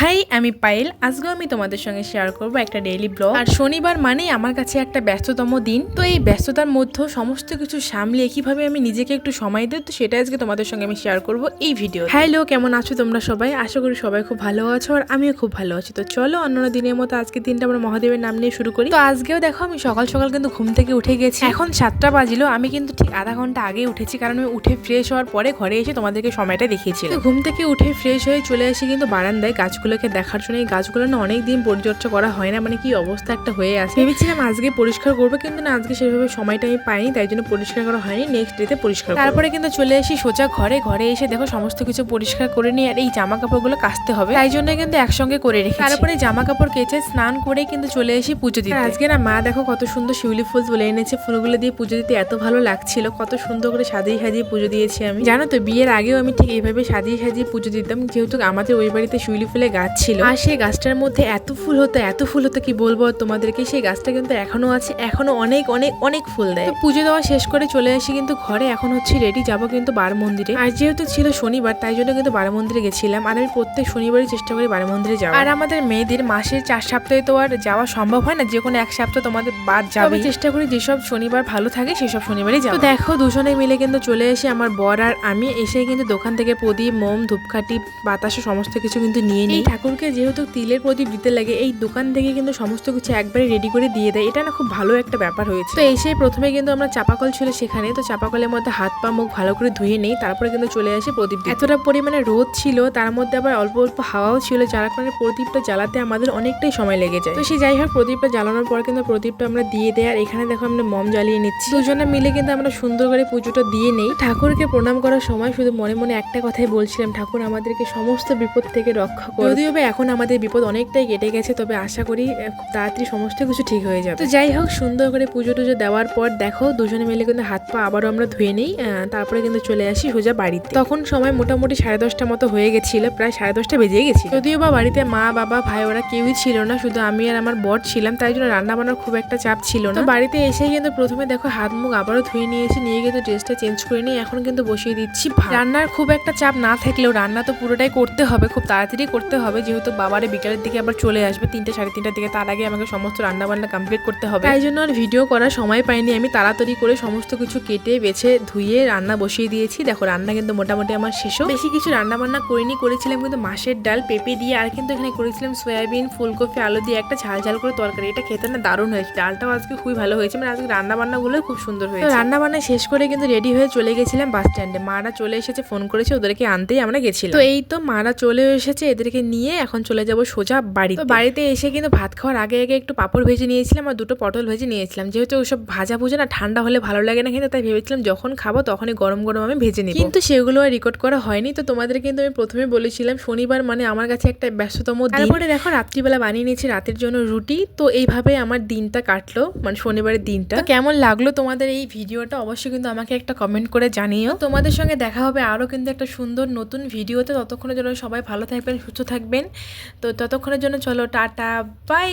High, আমি পায়েল। আজকেও আমি তোমাদের সঙ্গে শেয়ার করব একটা ডেইলি ব্লগ আর শনিবার মানেই আমার কাছে একটা ব্যস্ততম দিন। তো এই ব্যস্ততার মধ্যেও সমস্ত কিছু সামলিয়ে কীভাবে আমি নিজেকে একটু সময় দিই, তো সেটা আজকে তোমাদের সঙ্গে আমি শেয়ার করব এই ভিডিও হ্যালো কেমন আছো তোমরা সবাই? আশা করি সবাই খুব ভালো আছো আর আমিও খুব ভালো আছি। তো চলো অন্যান্য দিনের মতো আজকে দিনটা আমরা মহাদেবের নাম নিয়ে শুরু করি। তো আজকেও দেখো, আমি সকাল সকাল কিন্তু ঘুম থেকে উঠে গেছি। এখন সাতটা বাজিলো, আমি কিন্তু ঠিক আধা ঘণ্টা আগে উঠেছি কারণ আমি উঠে ফ্রেশ হওয়ার পরে ঘরে এসে তোমাদেরকে সময়টা দেখিয়েছিলাম। তো ঘুম থেকে উঠে ফ্রেশ হয়ে চলে এসে কিন্তু বারান্দায় গাছগুলোকে দেখার জন্য এই গাছগুলো না অনেক দিন পরিচর্যা করা হয় না। মানে কি অবস্থা একটা হয়ে আছে। ভেবেছিলাম আজকে পরিষ্কার করব, কিন্তু না আজকে সেভাবে সময়টা আমি পাইনি, তাই জন্য পরিষ্কার করা হয়নি। নেক্সট ডেতে পরিষ্কার তারপরে কিন্তু চলে এসে সোজা ঘরে। ঘরে এসে দেখো সমস্ত কিছু পরিষ্কার করে নিয়ে আর এই জামা কাপড়গুলো কাচতে হবে। তাই জন্য কিন্তু একসঙ্গে করে রেখে তারপরে জামা কাপড় কেচে স্নান করে কিন্তু চলে এসে পুজো দিতে। আজকে না মা দেখো কত সুন্দর শিউলি ফুল তুলে এনেছে। ফুলগুলো দিয়ে পুজো দিতে এত ভালো লাগছিল। কত সুন্দর করে সাজিয়ে সাজিয়ে পুজো দিয়েছি আমি। জানো তো, বিয়ের আগেও আমি ঠিক এইভাবে সাজিয়ে সাজিয়ে পুজো দিতাম। যেহেতু আমাদের ওই বাড়িতে শিউলি ফুলের গাছ ছিল। আর সেই গাছটার মধ্যে এত ফুল হতো এত ফুল হতো কি বলব তোমাদেরকে? সেই গাছটা কিন্তু এখনও আছে এখনও অনেক অনেক অনেক ফুল দেয়। পুজো দেওয়া শেষ করে চলে আসি কিন্তু ঘরে এখন হচ্ছে রেডি যাব কিন্তু বার মন্দিরে। আর যেহেতু ছিল শনিবার তাই জন্য কিন্তু বার মন্দিরে গেছিলাম। আর আমি প্রত্যেক শনিবারই চেষ্টা করি বার মন্দিরে যাওয়া আর আমাদের মেয়েদের মাসের চার সপ্তাহে তো আর যাওয়া সম্ভব হয় না যে কোনো এক সপ্তাহ তোমাদের বাদ যাবে চেষ্টা করি যেসব শনিবার ভালো থাকে সেসব শনিবারই যাব দেখো দুজনে মিলে কিন্তু চলে এসে আমার বর আর আমি এসে কিন্তু দোকান থেকে প্রদীপ মোম ধূপকাঠি বাতাসা সমস্ত কিছু কিন্তু নিয়ে নিই। ঠাকুরকে যেহেতু তিলের প্রদীপ দিতে লাগে, এই দোকান থেকে কিন্তু সমস্ত কিছু একবারে রেডি করে দিয়ে দেয়। এটা না খুব ভালো একটা ব্যাপার হয়েছে। তো এসে প্রথমে কিন্তু আমরা চাপাকল ছিল সেখানে, তো চাপাকলের মধ্যে হাত পা মুখ ভালো করে ধুয়ে নেই, তারপরে কিন্তু চলে আসে প্রদীপ এতটা পরিমাণে রোদ ছিল, তার মধ্যে আবার অল্প অল্প হাওয়াও ছিল, যার কারণে প্রদীপটা জ্বালাতে আমাদের অনেকটাই সময় লেগে যায়। তো সে যাই হোক, প্রদীপটা জ্বালানোর পর কিন্তু প্রদীপটা আমরা দিয়ে দেয় আর এখানে দেখো আমরা মম জ্বালিয়ে নিচ্ছি। দুজনে মিলে কিন্তু আমরা সুন্দর করে পুজোটা দিয়ে নেই। ঠাকুরকে প্রণাম করার সময় শুধু মনে মনে একটা কথাই বলছিলাম, ঠাকুর আমাদেরকে সমস্ত বিপদ থেকে রক্ষা করো। যদিও বা এখন আমাদের বিপদ অনেকটাই কেটে গেছে, তবে আশা করি খুব তাড়াতাড়ি সমস্ত কিছু ঠিক হয়ে যাবে। তো যাই হোক, সুন্দর করে পুজো টুজো দেওয়ার পর দেখো, দুজনে মিলে কিন্তু হাত পা আবারও আমরা ধুয়ে নিই তারপরে কিন্তু চলে আসি সোজা বাড়িতে। তখন সময় মোটামুটি সাড়ে দশটা মতো হয়ে গেছিল, প্রায় সাড়ে দশটা বেজে গেছি যদিও বা বাড়িতে মা, বাবা, ভাই ওরা কেউই ছিল না, শুধু আমি আর আমার বর ছিলাম তাই জন্য রান্না বান্নার খুব একটা চাপ ছিল না। বাড়িতে এসে কিন্তু প্রথমে দেখো হাত মুখ আবারও ধুয়ে নিয়েছি, নিয়ে কিন্তু ড্রেসটা চেঞ্জ করে নিয়ে এখন কিন্তু বসিয়ে দিচ্ছি রান্নার খুব একটা চাপ না থাকলেও রান্না তো পুরোটাই করতে হবে, খুব তাড়াতাড়ি করতে হবে। যেহেতু বাবারে বিকালের দিকে আবার চলে আসবে তিনটে সাড়ে তিনটার দিকে তার আগে আমাকে সমস্ত রান্না বান্না কমপ্লিট করতে হবে। তাই জন্য আর ভিডিও করার সময় পাইনি আমি তাড়াতাড়ি করে সমস্ত কিছু কেটে বেছে ধুয়ে রান্না বসিয়ে দিয়েছি। দেখো রান্না কিন্তু মোটামুটি আমার শেষও। বেশি কিছু রান্না বান্না করিনি করেছিলাম কিন্তু মাছের ডাল পেঁপে দিয়ে আর কিন্তু এখানে করেছিলাম সয়াবিন ফুলকপি আলু দিয়ে একটা ঝাল ঝাল করে তরকারি। এটা খেতে না দারুণ হয়েছে। ডালটাও আজকে খুবই ভালো হয়েছে। মানে আজকে রান্না বান্নাগুলো খুব সুন্দর হয়েছে। রান্না বান্না শেষ করে কিন্তু রেডি হয়ে চলে গেছিলাম বাস স্ট্যান্ডে মারা চলে এসেছে ফোন করেছে ওদেরকে আনতেই আমরা গেছিলাম। তো এই তো মারা চলে এসেছে এদেরকে নিয়ে এখন চলে যাব সোজা বাড়িতে। তো বাড়িতে এসে কিন্তু ভাত খাওয়ার আগে আগে একটু পাপড় ভেজে নিয়েছিলাম আর দুটো পটল ভেজে নিয়েছিলাম। যেহেতু ওইসব ভাজা ভুজা না ঠান্ডা হলে ভালো লাগে না কিন্তু তাই ভেবেছিলাম যখন খাব তখনই গরম গরম আমি ভেজে নিব। কিন্তু সেগুলো আর রেকর্ড করা হয়নি তো তোমাদের কিন্তু আমি প্রথমে বলেছিলাম শনিবার মানে আমার কাছে একটা ব্যস্ততম দিন। তারপরে দেখো রাত্রিবেলা বানিয়ে নিয়েছি রাতের জন্য রুটি তো এইভাবে আমার দিনটা কাটলো মানে শনিবারের দিনটা। কেমন লাগল তোমাদের এই ভিডিওটা? অবশ্যই কিন্তু আমাকে একটা কমেন্ট করে জানিও। তোমাদের সঙ্গে দেখা হবে আরও কিন্তু একটা সুন্দর নতুন ভিডিওতে। ততক্ষণের জন্য সবাই ভালো থাকবেন সুস্থ থাকবেন। তো ততক্ষণের জন্য চলো টাটা বাই!